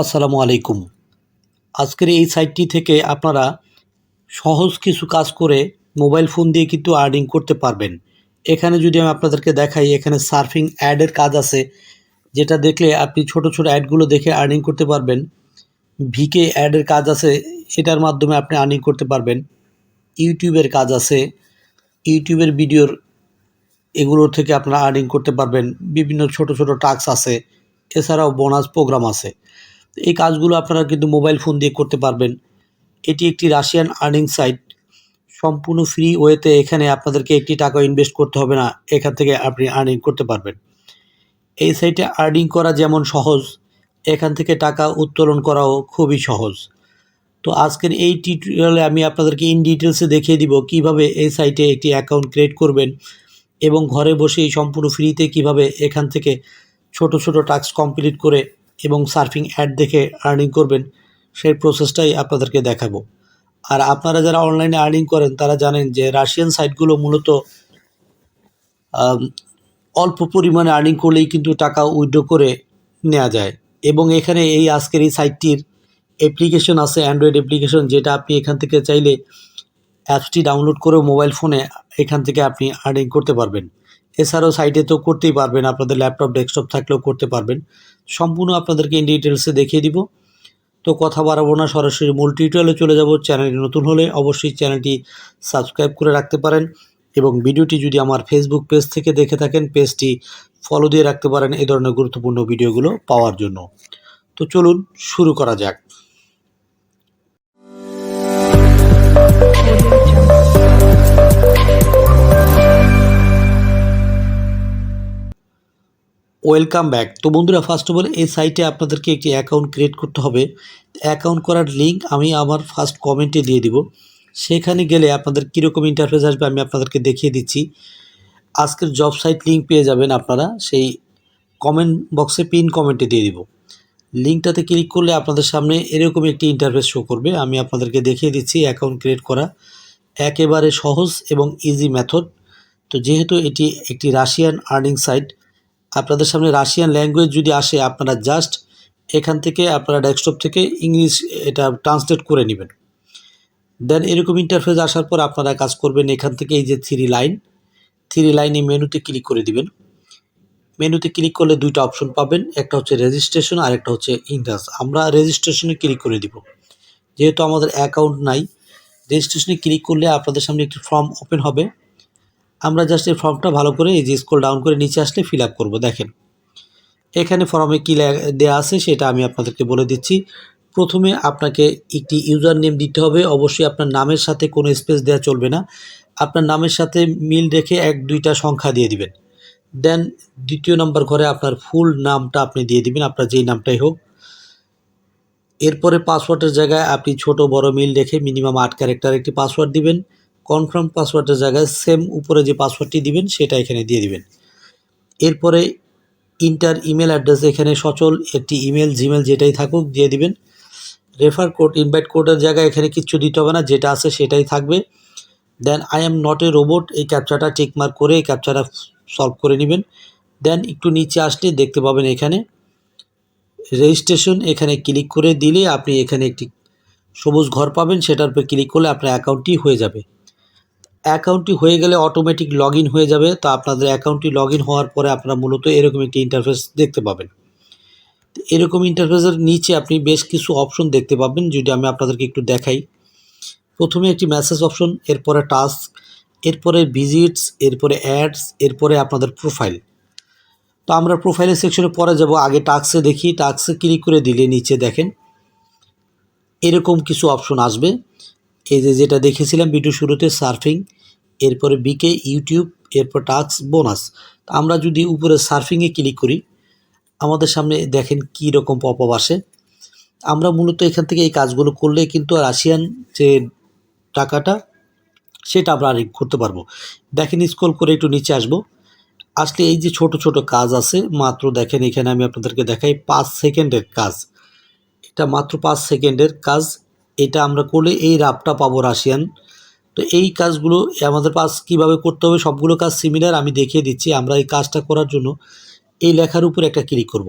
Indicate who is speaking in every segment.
Speaker 1: আসসালামু আলাইকুম। আজকের এই সাইটটি থেকে আপনারা সহজ কিছু কাজ করে মোবাইল ফোন দিয়ে কিন্তু আর্নিং করতে পারবেন। এখানে যদি আমি আপনাদেরকে দেখাই, এখানে সার্ফিং অ্যাডের কাজ আছে, যেটা দেখলে আপনি ছোট ছোট অ্যাডগুলো দেখে আর্নিং করতে পারবেন। ভিকে অ্যাডের কাজ আছে, এটার মাধ্যমে আপনি আর্নিং করতে পারবেন। ইউটিউবের কাজ আছে, ইউটিউবের ভিডিওর এগুলোর থেকে আপনারা আর্নিং করতে পারবেন। বিভিন্ন ছোট ছোট টাস্ক আছে, এছাড়াও বোনাস প্রোগ্রাম আছে। এই কাজগুলো আপনারা কিন্তু মোবাইল ফোন দিয়ে করতে পারবেন। এটি একটি রাশিয়ান আর্নিং সাইট। সম্পূর্ণ ফ্রি ওয়েতে এখানে আপনাদেরকে একটি টাকা ইনভেস্ট করতে হবে না, এখান থেকে আপনি আর্নিং করতে পারবেন। এই সাইটে আর্নিং করা যেমন সহজ, এখান থেকে টাকা উত্তোলন করাও খুবই সহজ। তো আজকের এই টিউটোরিয়ালে আমি আপনাদেরকে ইন ডিটেলসে দেখিয়ে দিব কীভাবে এই সাইটে একটি অ্যাকাউন্ট ক্রিয়েট করবেন এবং ঘরে বসেই সম্পূর্ণ ফ্রিতে কীভাবে এখান থেকে ছোট ছোট টাস্ক কমপ্লিট করে এবং সার্ফিং অ্যাড দেখে আর্নিং করবেন, সেই প্রসেসটাই আপনাদেরকে দেখাবো। আর আপনারা যারা অনলাইনে আর্নিং করেন, তারা জানেন যে রাশিয়ান সাইটগুলো মূলত অল্প পরিমাণে আর্নিং করলেই কিন্তু টাকা উইড্রো করে নেওয়া যায়। এবং এখানে এই আজকের এই সাইটটির অ্যাপ্লিকেশন আছে অ্যান্ড্রয়েড অ্যাপ্লিকেশন যেটা আপনি এখান থেকে চাইলে অ্যাপসটি ডাউনলোড করেও মোবাইল ফোনে এখান থেকে আপনি আর্নিং করতে পারবেন। এছাড়াও সাইটে তো করতেই পারবেন, আপনাদের ল্যাপটপ ডেস্কটপ থাকলেও করতে পারবেন। সম্পূর্ণ আপনাদেরকে ইন ডিটেলসে দেখিয়ে দিব। তো কথা বাড়াবো না, সরাসরি মূল টিউটোরিয়ালে চলে যাব। চ্যানেলটি নতুন হলে অবশ্যই চ্যানেলটি সাবস্ক্রাইব করে রাখতে পারেন এবং ভিডিওটি যদি আমার ফেসবুক পেজ থেকে দেখে থাকেন পেজটি ফলো দিয়ে রাখতে পারেন। এ ধরনের গুরুত্বপূর্ণ ভিডিওগুলো পাওয়ার জন্য। তো চলুন শুরু করা যাক। Welcome back. তো বন্ধুরা ফার্স্ট অফ অল এই সাইটে আপনাদেরকে একটি অ্যাকাউন্ট ক্রিয়েট করতে হবে। অ্যাকাউন্ট করার লিঙ্ক আমি আমার ফার্স্ট কমেন্টে দিয়ে দিব। সেখানে গেলে আপনাদের কীরকম ইন্টারফেস আসবে আমি আপনাদেরকে দেখিয়ে দিচ্ছি। আজকের জব সাইট লিঙ্ক পেয়ে যাবেন আপনারা। সেই কমেন্ট বক্সে পিন কমেন্টে দিয়ে দিব। লিঙ্কটাতে ক্লিক করলে আপনাদের সামনে এরকম একটি ইন্টারফেস শো করবে। আমি আপনাদেরকে দেখিয়ে দিচ্ছি অ্যাকাউন্ট ক্রিয়েট করা। একেবারে সহজ এবং ইজি মেথড তো যেহেতু এটি একটি রাশিয়ান আর্নিং সাইট আপনাদের সামনে রাশিয়ান ল্যাঙ্গুয়েজ যদি আসে, আপনারা জাস্ট এখান থেকে আপনারা ডেস্কটপ থেকে ইংলিশ এটা ট্রান্সলেট করে নেবেন। দেন এরকম ইন্টারফেস আসার পর আপনারা কাজ করবেন এখান থেকে এই যে থ্রি লাইন থ্রি লাইনে মেনুতে ক্লিক করে দিবেন। মেনুতে ক্লিক করলে দুইটা অপশন পাবেন, একটা হচ্ছে রেজিস্ট্রেশন আর একটা হচ্ছে ইন্টারেস্ট আমরা রেজিস্ট্রেশনে ক্লিক করে দিব। যেহেতু আমাদের অ্যাকাউন্ট নাই রেজিস্ট্রেশনে ক্লিক করলে আপনাদের সামনে একটি ফর্ম ওপেন হবে। আমরা জাস্ট এই ফর্মটা ভালো করে এই যে স্ক্রল ডাউন করে নিচে আসলে ফিল আপ করব, দেখেন। এখানে ফর্মে কী দেওয়া আছে সেটা আমি আপনাদেরকে বলে দিচ্ছি। প্রথমে আপনাকে একটি ইউজার নেম দিতে হবে। অবশ্যই আপনার নামের সাথে কোনো স্পেস দেওয়া চলবে না। আপনার নামের সাথে মিল রেখে এক, দুইটা সংখ্যা দিয়ে দিবেন। দেন দ্বিতীয় নম্বর ঘরে আপনার ফুল নামটা আপনি দিয়ে দিবেন, আপনার যেই নামটাই হোক। এরপরে পাসওয়ার্ডের জায়গায় আপনি ছোট, বড়, মিল রেখে মিনিমাম আট ক্যারেক্টার একটি পাসওয়ার্ড দিবেন। কনফার্ম পাসওয়ার্ডের জায়গায় সেম উপরে যে পাসওয়ার্ডটি দিবেন, সেটা এখানে দিয়ে দিবেন। এরপরে ইন্টার ইমেল অ্যাড্রেস এখানে সচল একটি ইমেল জিমেল যেটাই থাকুক দিয়ে দিবেন। রেফার কোড ইনভাইট কোডের জায়গায় এখানে কিচ্ছু দিতে হবে না, যেটা আছে সেটাই থাকবে। Then I am not a robot এই ক্যাপচাটা টিকমার্ক করে এই ক্যাপচাটা সলভ করে নেবেন। দেন একটু নিচে আসলে দেখতে পাবেন এখানে রেজিস্ট্রেশন এখানে ক্লিক করে দিলে আপনি এখানে একটি সবুজ ঘর পাবেন, সেটার উপর ক্লিক করলে আপনার অ্যাকাউন্টটি হয়ে যাবে। অ্যাকাউন্টটি হয়ে গেলে অটোমেটিক লগ হয়ে যাবে। তো আপনাদের অ্যাকাউন্টটি লগ হওয়ার পরে আপনারা মূলত এরকম একটি ইন্টারফেস দেখতে পাবেন। এরকম ইন্টারফেসের নিচে আপনি বেশ কিছু অপশন দেখতে পাবেন। যদি আমি আপনাদেরকে একটু দেখাই। প্রথমে একটি মেসেজ অপশন এরপরে টাস্ক এরপরে ভিজিটস এরপরে অ্যাডস এরপরে আপনাদের প্রোফাইল তো আমরা প্রোফাইলের সেকশনে পরে যাব। আগে টাস্কে দেখি। টাস্কে ক্লিক করে দিলে নিচে দেখেন। এরকম কিছু অপশন আসবে। এই যে যেটা দেখেছিলাম ভিডিও শুরুতে সার্ফিং এরপরে বিকে ইউটিউব এরপর টাস্ক বোনাস আমরা যদি উপরে সার্ফিংয়ে ক্লিক করি, আমাদের সামনে দেখেন কী রকম পপ আপ আসে। আমরা মূলত এখান থেকে এই কাজগুলো করলে কিন্তু রাশিয়ান যে টাকাটা, সেটা আমরা আর্নিং করতে পারব। দেখেন স্ক্রল করে একটু নিচে আসব। আসলে এই যে ছোট ছোট কাজ আছে, মাত্র দেখেন এখানে আমি আপনাদেরকে দেখাই, পাঁচ সেকেন্ডের কাজ। এটা মাত্র পাঁচ সেকেন্ডের কাজ। এটা আমরা করলে এই রাপটা পাবো রাশিয়ান তো এই কাজগুলো আমাদের পাস কীভাবে করতে হবে, সবগুলো কাজ সিমিলার আমি দেখিয়ে দিচ্ছি। আমরা এই কাজটা করার জন্য এই লেখার উপর একটা ক্লিক করব।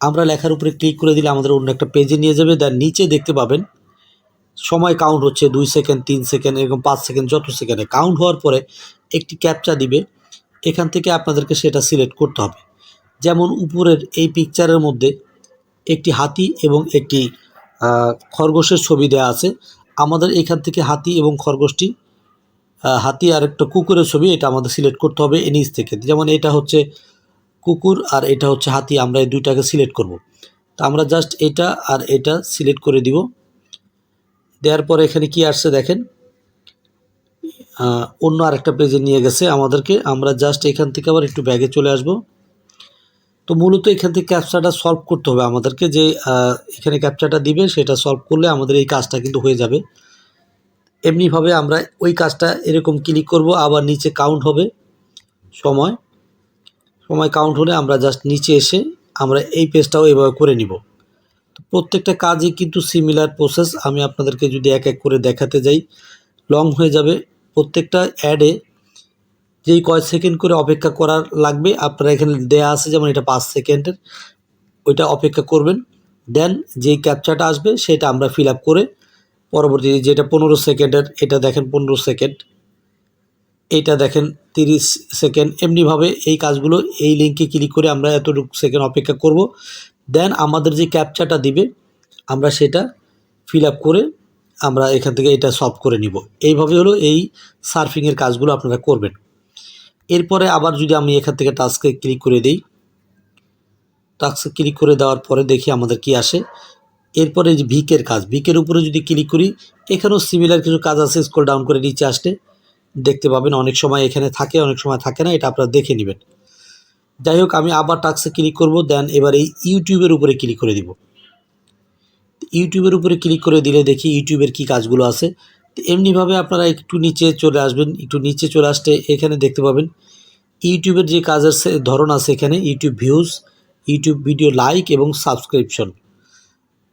Speaker 1: আমরা লেখার উপরে ক্লিক করে দিলে আমাদের অন্য একটা পেজে নিয়ে যাবে। তার নিচে দেখতে পাবেন, সময় কাউন্ট হচ্ছে দুই সেকেন্ড তিন সেকেন্ড এরকম পাঁচ সেকেন্ড যত সেকেন্ডে কাউন্ট হওয়ার পরে একটি ক্যাপচা দিবে। এখান থেকে আপনাদেরকে সেটা সিলেক্ট করতে হবে। যেমন উপরের এই পিকচারের মধ্যে একটি হাতি এবং একটি খরগোশের ছবি দেওয়া আছে। আমাদের এখান থেকে হাতি এবং খরগোশটি হাতি আর একটা কুকুরের ছবি, এটা আমাদের সিলেক্ট করতে হবে এই নিচ থেকে। যেমন এটা হচ্ছে কুকুর আর এটা হচ্ছে হাতি, আমরা এই দুইটাকে সিলেক্ট করব। তো আমরা জাস্ট এটা আর এটা সিলেক্ট করে দিব। দেওয়ার পরে এখানে কি আসছে দেখেন। অন্য আরেকটা পেজে নিয়ে গেছে আমাদেরকে। আমরা জাস্ট এখান থেকে আবার একটু ব্যাগে চলে আসব। তো মূলত এখান থেকে ক্যাপচাটা সলভ করতে হবে আমাদেরকে যে এখানে ক্যাপচাটা দিবে সেটা সলভ করলে আমাদের এই কাজটা কিন্তু হয়ে যাবে। এমনিভাবে আমরা ওই কাজটা এরকম ক্লিক করব, আবার নিচে কাউন্ট হবে সময়। সময় কাউন্ট হলে আমরা জাস্ট নিচে এসে আমরা এই পেজটাও এভাবে করে নিব। তো প্রত্যেকটা কাজই কিন্তু সিমিলার প্রসেস আমি আপনাদেরকে যদি এক এক করে দেখাতে যাই লং হয়ে যাবে। প্রত্যেকটা অ্যাডে যেই কয় সেকেন্ড করে অপেক্ষা করার লাগবে, আপনারা এখানে দেয়া আছে যেমন এটা পাঁচ সেকেন্ডের, ওইটা অপেক্ষা করবেন। দেন যেই ক্যাপচাটা আসবে সেটা আমরা ফিল আপ করে পরবর্তী যেটা পনেরো সেকেন্ডের, এটা দেখেন পনেরো সেকেন্ড। এটা দেখেন তিরিশ সেকেন্ড। এমনিভাবে এই কাজগুলো এই লিঙ্কে ক্লিক করে আমরা এতটুকু সেকেন্ড অপেক্ষা করব। দেন আমাদের যে ক্যাপচাটা দিবে, আমরা সেটা ফিল আপ করে আমরা এখান থেকে এটা সলভ করে নিব। এইভাবে হলো এই সার্ফিংয়ের কাজগুলো আপনারা করবেন। এরপরে আবার যদি আমি এখান থেকে টাস্কে ক্লিক করে দিই টাস্কে ক্লিক করে দেওয়ার পরে দেখি আমাদের কি আসে। এরপরে এই যে ভিকের কাজ ভিকের উপরে যদি ক্লিক করি, এখানেও সিমিলার কিছু কাজ আছে স্ক্রল ডাউন করে নিচে আসলে দেখতে পাবেন অনেক সময় এখানে থাকে, অনেক সময় থাকে না, এটা আপনারা দেখে নেবেন। যাই হোক, আমি আবার টাক্সে ক্লিক করব দেন এবার এই ইউটিউবের উপরে ক্লিক করে দিব। ইউটিউবের উপরে ক্লিক করে দিলে দেখি ইউটিউবের কি কাজগুলো আছে। এমনিভাবে আপনারা একটু নিচে চলে আসবেন, একটু নিচে চলে আসতে এখানে দেখতে পাবেন। ইউটিউবের যে কাজের ধরন আছে এখানে, YouTube views, YouTube video like এবং সাবস্ক্রিপশন।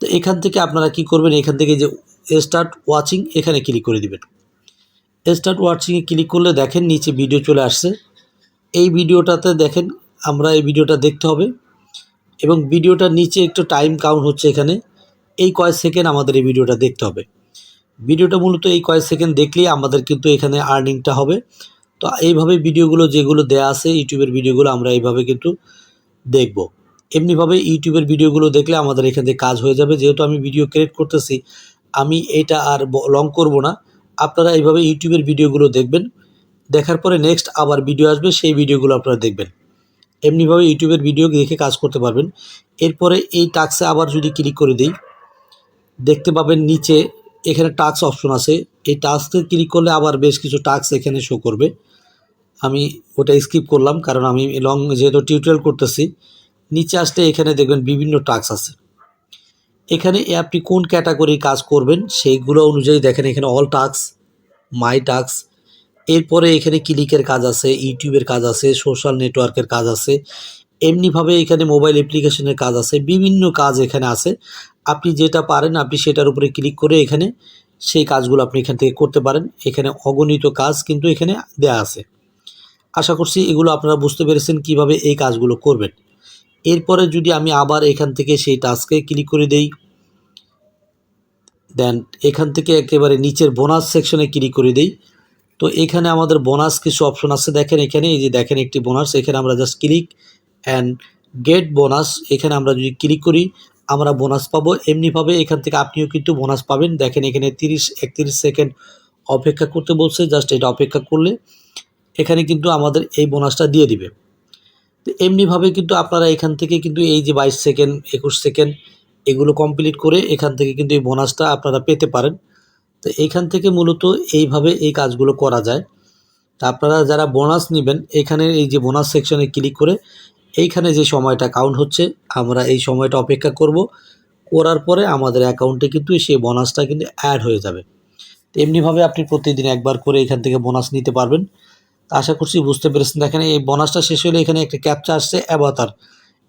Speaker 1: তো এখান থেকে আপনারা কি করবেন, এখান থেকে যে স্টার্ট ওয়াচিং এখানে ক্লিক করে দিবেন। স্টার্ট ওয়াচিংয়ে ক্লিক করলে দেখেন নিচে ভিডিও চলে আসছে। এই ভিডিওটাতে দেখেন আমরা এই ভিডিওটা দেখতে হবে এবং ভিডিওটার নিচে একটু টাইম কাউন্ট হচ্ছে এখানে। এই কয়েক সেকেন্ড আমাদের এই ভিডিওটা দেখতে হবে। ভিডিওটা মূলত এই কয়েক সেকেন্ড দেখলেই আমাদের কিন্তু এখানে আর্নিংটা হবে। তো এইভাবে ভিডিওগুলো যেগুলো দেয়া আছে, ইউটিউবের ভিডিওগুলো আমরা এইভাবে কিন্তু দেখব। এমনিভাবে ইউটিউবের ভিডিওগুলো দেখলে আমাদের এখান থেকে কাজ হয়ে যাবে। যেহেতু আমি ভিডিও ক্রিয়েট করতেছি, আমি এটা আর লং করব না। আপনারা এইভাবে ইউটিউবের ভিডিওগুলো দেখবেন। দেখার পরে নেক্সট আবার ভিডিও আসবে, সেই ভিডিওগুলো আপনারা দেখবেন। এমনিভাবে ইউটিউবের ভিডিও দেখে কাজ করতে পারবেন। এরপরে এই টাক্সে আবার যদি ক্লিক করে দিই, দেখতে পাবেন নিচে এখানে টাক্স অপশন আছে। এই টাক্সে ক্লিক করলে আবার বেশ কিছু টাক্স এখানে শো করবে। আমি ওটা স্কিপ করলাম কারণ আমি লং যেহেতু টিউটোরিয়াল করতেছি, নিচে আসলে এখানে দেখবেন বিভিন্ন টাক্স আছে। এখানে আপনি কোন ক্যাটাগরির কাজ করবেন সেইগুলো অনুযায়ী দেখেন এখানে অল টাক্স মাই টাক্স এরপরে এখানে ক্লিকের কাজ আছে ইউটিউবের কাজ আছে সোশ্যাল নেটওয়ার্কের কাজ আছে এমনিভাবে এখানে মোবাইল অ্যাপ্লিকেশনের কাজ আছে, বিভিন্ন কাজ এখানে আছে। আপনি যেটা পারেন, আপনি সেটার উপরে ক্লিক করে এখানে সেই কাজগুলো আপনি এখান থেকে করতে পারেন। এখানে অগণিত কাজ কিন্তু এখানে দেয়া আছে। আশা করছি এগুলো আপনারা বুঝতে পেরেছেন কীভাবে এই কাজগুলো করবেন। এরপরে যদি আমি আবার এখান থেকে সেই টাস্কে ক্লিক করে দেই দেন এখান থেকে একেবারে নিচের বোনাস সেকশনে ক্লিক করে দেই। তো এখানে আমাদের বোনাস কিছু অপশন আছে। দেখেন এখানে, এই যে দেখেন একটি বোনাস এখানে আমরা just click and get bonus এখানে আমরা যদি ক্লিক করি, আমরা বোনাস পাবো। এমনিভাবে এখান থেকে আপনিও কিন্তু বোনাস পাবেন। দেখেন এখানে তিরিশ, একত্রিশ সেকেন্ড অপেক্ষা করতে বলছে জাস্ট এটা অপেক্ষা করলে এখানে কিন্তু আমাদের এই বোনাসটা দিয়ে দিবে। তো এমনিভাবে কিন্তু আপনারা এখান থেকে কিন্তু এই যে বাইশ সেকেন্ড একুশ সেকেন্ড এগুলো কমপ্লিট করে এখান থেকে কিন্তু এই বোনাসটা আপনারা পেতে পারেন। তো এইখান থেকে মূলত এইভাবে এই কাজগুলো করা যায়। তা আপনারা যারা বোনাস নেবেন, এখানে এই যে বোনাস সেকশনে ক্লিক করে এইখানে যে সময়টা কাউন্ট হচ্ছে, আমরা এই সময়টা অপেক্ষা করব। করার পরে আমাদের অ্যাকাউন্টে কিন্তু সেই বোনাসটা কিন্তু অ্যাড হয়ে যাবে। এমনিভাবে আপনি প্রতিদিন একবার করে এখান থেকে বোনাস নিতে পারবেন। আশা করছি বুঝতে পেরেছেন। দেখেন, এই বোনাসটা শেষ হলে এখানে একটা ক্যাপচা আসছে অ্যাভাতার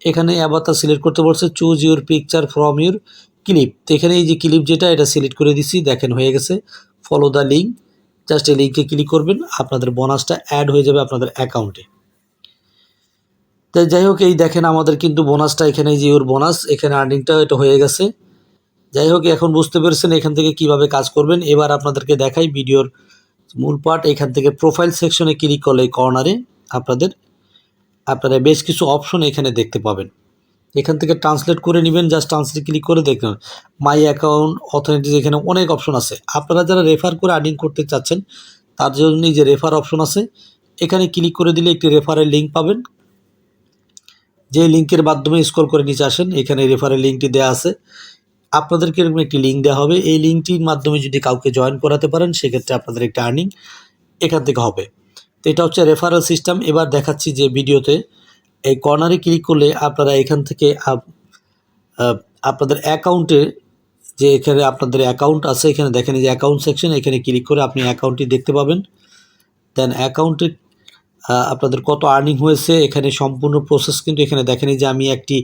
Speaker 1: এখানে অ্যাভাতার সিলেক্ট করতে বলছে choose your picture from your clip তো এখানে এই যে ক্লিপ যেটা, এটা সিলেক্ট করে দিচ্ছি। দেখেন, হয়ে গেছে। ফলো দ্য লিঙ্ক জাস্ট এই লিঙ্কে ক্লিক করবেন। আপনাদের বোনাসটা অ্যাড হয়ে যাবে আপনাদের অ্যাকাউন্টে তো যাই হোক, এই দেখেন আমাদের কিন্তু বোনাসটা এখানে যে ওর বোনাস এখানে আর্নিংটা এটা হয়ে গেছে। যাই হোক, এখন বুঝতে পেরেছেন এখান থেকে কীভাবে কাজ করবেন। এবার আপনাদেরকে দেখাই ভিডিওর মূল পার্ট এখান থেকে প্রোফাইল সেকশনে ক্লিক করলে কর্নারে আপনাদের, আপনারা বেশ কিছু অপশন এখানে দেখতে পাবেন। এখান থেকে ট্রান্সলেট করে নেবেন জাস্ট ট্রান্সলেট ক্লিক করে দেখবেন। মাই অ্যাকাউন্ট অথরিটিজ এখানে অনেক অপশন আছে। আপনারা যারা রেফার করে আর্নিং করতে চাচ্ছেন, তার জন্যই যে রেফার অপশন আছে, এখানে ক্লিক করে দিলে একটি রেফারের লিঙ্ক পাবেন। যে লিঙ্কের মাধ্যমে স্ক্রল করে নিচে আসেন, এখানে রেফারের লিঙ্কটি দেওয়া আছে। আপনাদেরকে এরকম একটি লিঙ্ক দেওয়া হবে? এই লিঙ্কটির মাধ্যমে যদি কাউকে জয়েন করাতে পারেন, সেক্ষেত্রে আপনাদের একটা আর্নিং এখান থেকে হবে। তো এটা হচ্ছে রেফারেল সিস্টেম এবার দেখাচ্ছি যে ভিডিওতে এই কর্নারে ক্লিক করলে আপনারা এখান থেকে আপনাদের অ্যাকাউন্টে যে এখানে আপনাদের অ্যাকাউন্ট আছে, এখানে দেখেন যে অ্যাকাউন্ট সেকশন এখানে ক্লিক করে আপনি অ্যাকাউন্টটি দেখতে পাবেন। দেন অ্যাকাউন্টে আপনাদের কত আর্নিং হয়েছে, এখানে সম্পূর্ণ প্রসেস কিন্তু এখানে দেখেনি যে আমি একটি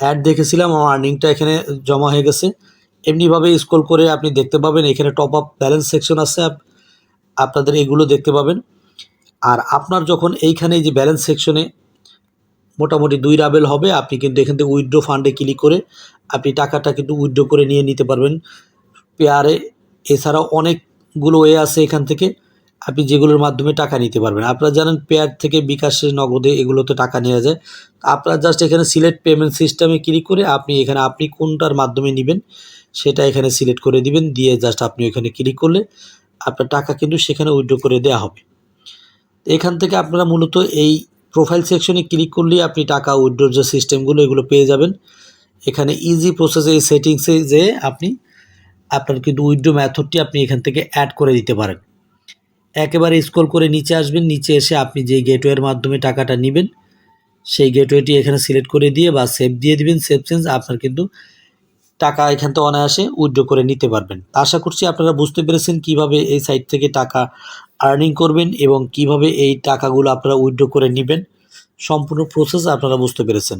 Speaker 1: অ্যাড দেখেছিলাম, আমার আর্নিংটা এখানে জমা হয়ে গেছে। এমনিভাবে স্ক্রল করে আপনি দেখতে পাবেন, এখানে টপ আপ ব্যালেন্স সেকশন আছে আপনাদের এগুলো দেখতে পাবেন। আর আপনার যখন এইখানে যে ব্যালেন্স সেকশনে মোটামুটি দুই রাবেল হবে, আপনি কিন্তু এখান থেকে উইড্রো ফান্ডে ক্লিক করে আপনি টাকাটা কিন্তু উইড্রো করে নিয়ে নিতে পারবেন। পেয়ারে এছাড়াও অনেকগুলো ওয়ে আছে এখান থেকে। আপনি যেগুলোর মাধ্যমে টাকা নিতে পারবেন। আপনারা জানেন পেয়ার থেকে বিকাশের নগদে এগুলোতে টাকা নেওয়া যায়। আপনারা জাস্ট এখানে সিলেক্ট পেমেন্ট সিস্টেমে ক্লিক করে আপনি এখানে আপনি কোনটার মাধ্যমে নেবেন সেটা এখানে সিলেক্ট করে দিবেন। দিয়ে জাস্ট আপনি এখানে ক্লিক করলে আপনার টাকা কিন্তু সেখানে উইড্রো করে দেওয়া হবে। এখান থেকে আপনারা মূলত এই প্রোফাইল সেকশনে ক্লিক করলেই আপনি টাকা উইথড্রোর যে সিস্টেমগুলো এগুলো পেয়ে যাবেন। এখানে ইজি প্রসেসে এই সেটিংসে যে আপনি আপনার কিন্তু উইথড্রো মেথডটি আপনি এখান থেকে অ্যাড করে দিতে পারেন। একেবারে স্ক্রল করে নিচে আসবেন, নিচে এসে আপনি যে গেটওয়ের মাধ্যমে টাকাটা নেবেন, সেই গেটওয়েটি এখানে সিলেক্ট করে দিয়ে বা সেভ দিয়ে দিবেন সেভ চেঞ্জ আপনার কিন্তু টাকা এখান থেকে অনায়াসে উইথড্র করে নিতে পারবেন। আশা করছি আপনারা বুঝতে পেরেছেন কীভাবে এই সাইট থেকে টাকা আর্নিং করবেন এবং কীভাবে এই টাকাগুলো আপনারা উইথড্র করে নেবেন। সম্পূর্ণ প্রসেস আপনারা বুঝতে পেরেছেন।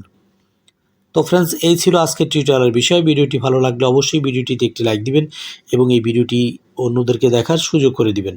Speaker 1: তো ফ্রেন্ডস এই ছিল আজকের টিউটোরিয়ালের বিষয়। ভিডিওটি ভালো লাগলে অবশ্যই ভিডিওটিতে একটি লাইক দিবেন এবং এই ভিডিওটি অন্যদেরকে দেখার সুযোগ করে দিবেন।